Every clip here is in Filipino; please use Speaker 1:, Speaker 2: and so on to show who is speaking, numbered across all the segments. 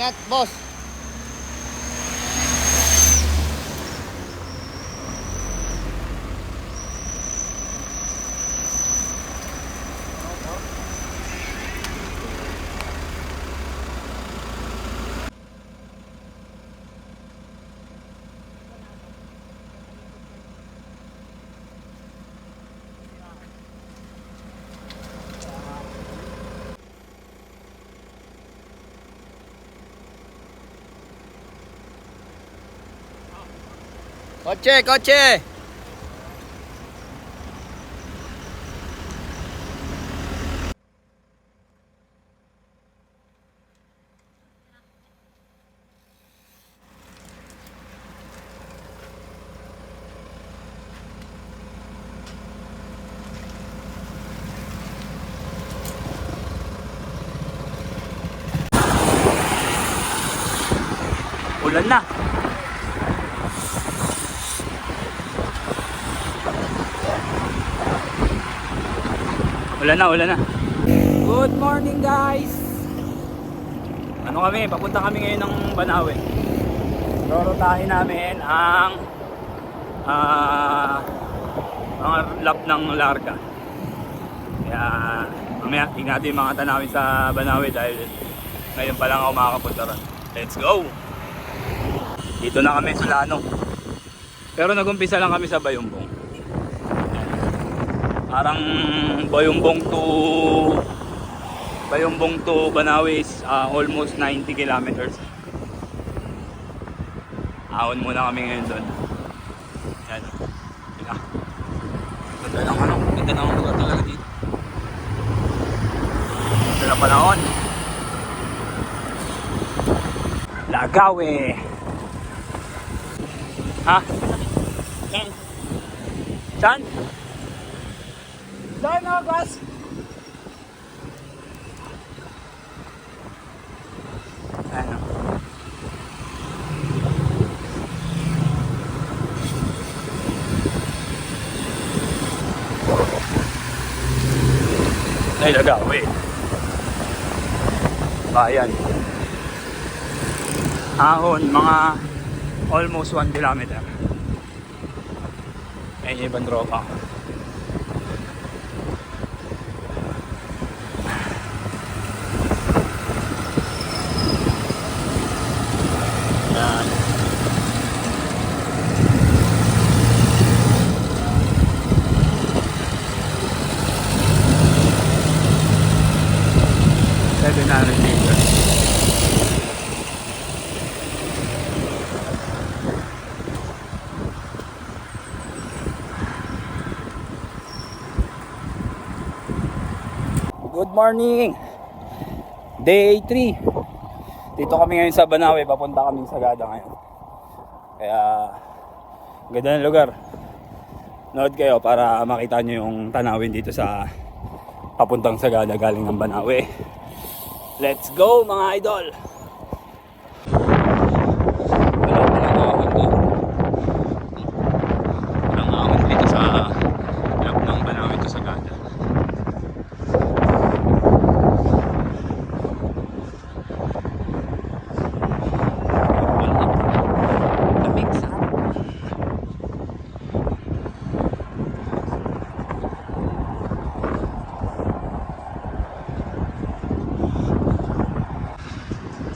Speaker 1: Ingat, boss. Kotse, kotse.
Speaker 2: Ulan na. Ulan na, ulan na. Good morning guys! Ano kami? Papunta kami ngayon ng Banawe. Rorotahin namin ang ah mga lap ng Larga. Kaya mamaya tingnan natin yung mga tanawin sa Banawe dahil ngayon pa lang ako makakapunta ron. Let's go! Dito na kami sa Lano. Pero nagumpisa lang kami sa Bayumbong. Parang Bayumbong to Bayumbong to Banawe is ah, almost 90 kilometers. Ahon muna kami ngayon doon. Yan. Teka. Ganda ng ano, ganda ng lugar talaga dito. Ganda ng panahon. Lagawe. Ha? Saan? Saan? Ako, boss? Ano? Ay, lagaw eh. Bayan. Ahon, mga almost 1 kilometer. Yung ibang tropa. Yan. Seven hundred meters. Good morning! Day 3 Dito kami ngayon sa Banawe, papunta kami sa Gada ngayon Kaya Ganda ng lugar Nood kayo para makita nyo yung tanawin dito sa Papuntang Sagada galing ng Banawe Let's go mga idol! Wala palang ahon doon. Walang ahon dito sa loob ng Banawe to Sagada Lamig sa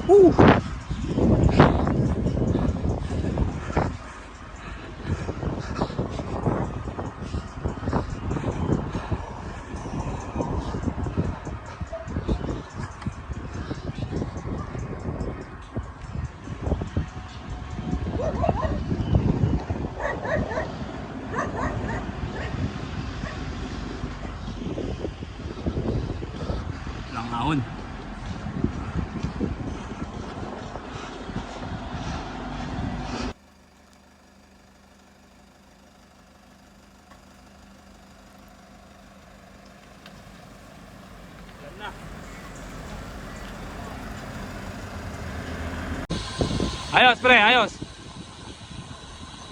Speaker 2: Woo! Langaon. Ayos pre, ayos.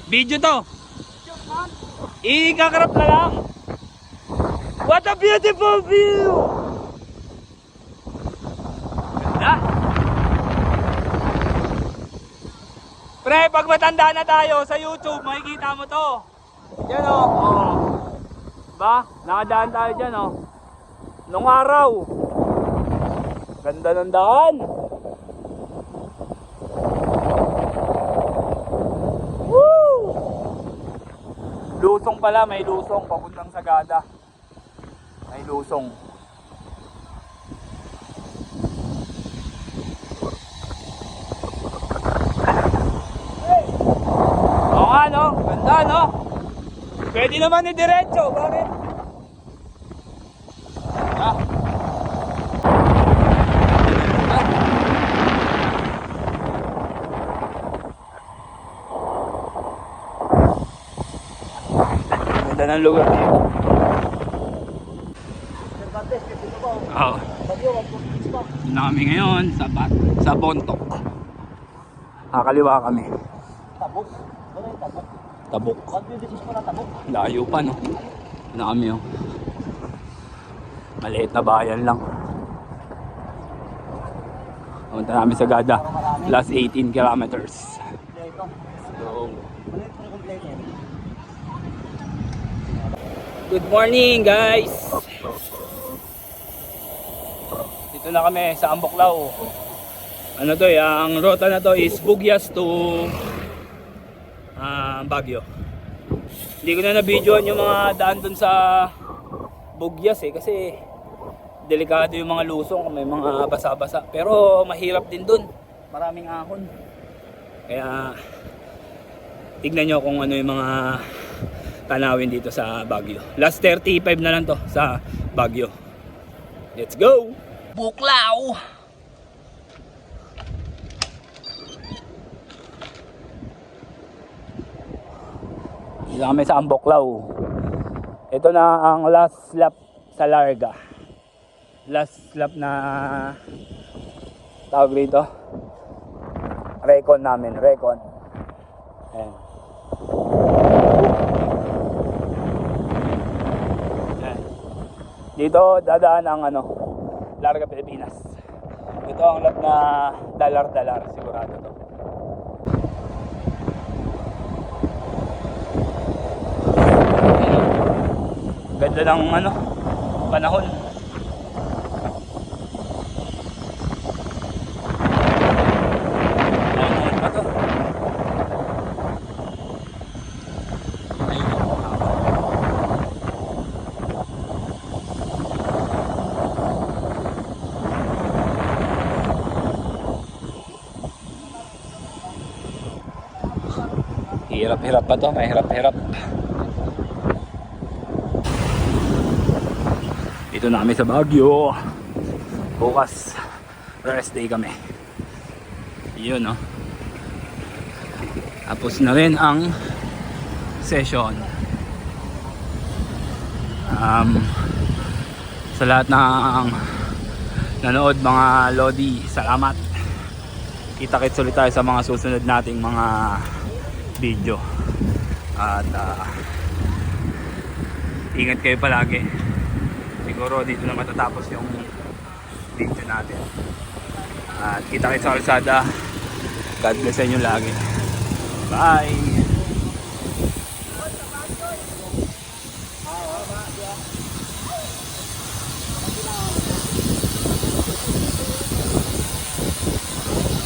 Speaker 2: Video to. Ikakarap na lang. What a beautiful view! Ganda. Pre, pag matanda na tayo sa YouTube, makikita mo to. Yan o. Oh. Ba? Nakadaan tayo dyan o. Nung araw. Ganda ng daan. Woo! Lusong pala, may lusong papuntang Sagada. May lusong. Oo nga no, ganda no. Pwede naman ni diretso, bakit? Ah. Ganda ng lugar dito. Oo. Doon na kami ngayon sa, Bat- sa Bontok. Kakaliwa kami.
Speaker 1: Tabok. Ano yung tabok?
Speaker 2: Tabok. Layo pa no. Na kami oh. Maliit na bayan lang. Pumunta namin sa Gada. Last 18 kilometers. So. Good morning guys! Dito na kami sa Amboklaw. Ano to eh, ang rota na to is Bugyas to Baguio. Hindi ko na na-videoan yung mga daan dun sa Bugyas eh kasi delikado yung mga lusong, may mga basa-basa. Pero mahirap din dun. Maraming ahon. Kaya tignan nyo kung ano yung mga tanawin dito sa Baguio. Last 35 na lang to sa Baguio. Let's go! Buklaw! Dito kami sa Amboklaw. Ito na ang last lap sa Larga. Last lap na tawag rito. Recon namin, recon. Ayan. Dito dadaan ang ano, Larga Pilipinas. Ito ang lap na dalar-dalar sigurado to. Ganda ng ano, panahon. Hirap-hirap pa to, may Dito na kami sa Baguio. Bukas, rest day kami. Yun, no? Tapos na rin ang session. Um, sa lahat ng nanood mga Lodi, salamat. Kita-kits ulit tayo sa mga susunod nating mga video. At ah, ingat kayo palagi. Siguro dito na matatapos yung video natin. At kita kayo sa kalsada. God bless sa inyo lagi. Bye!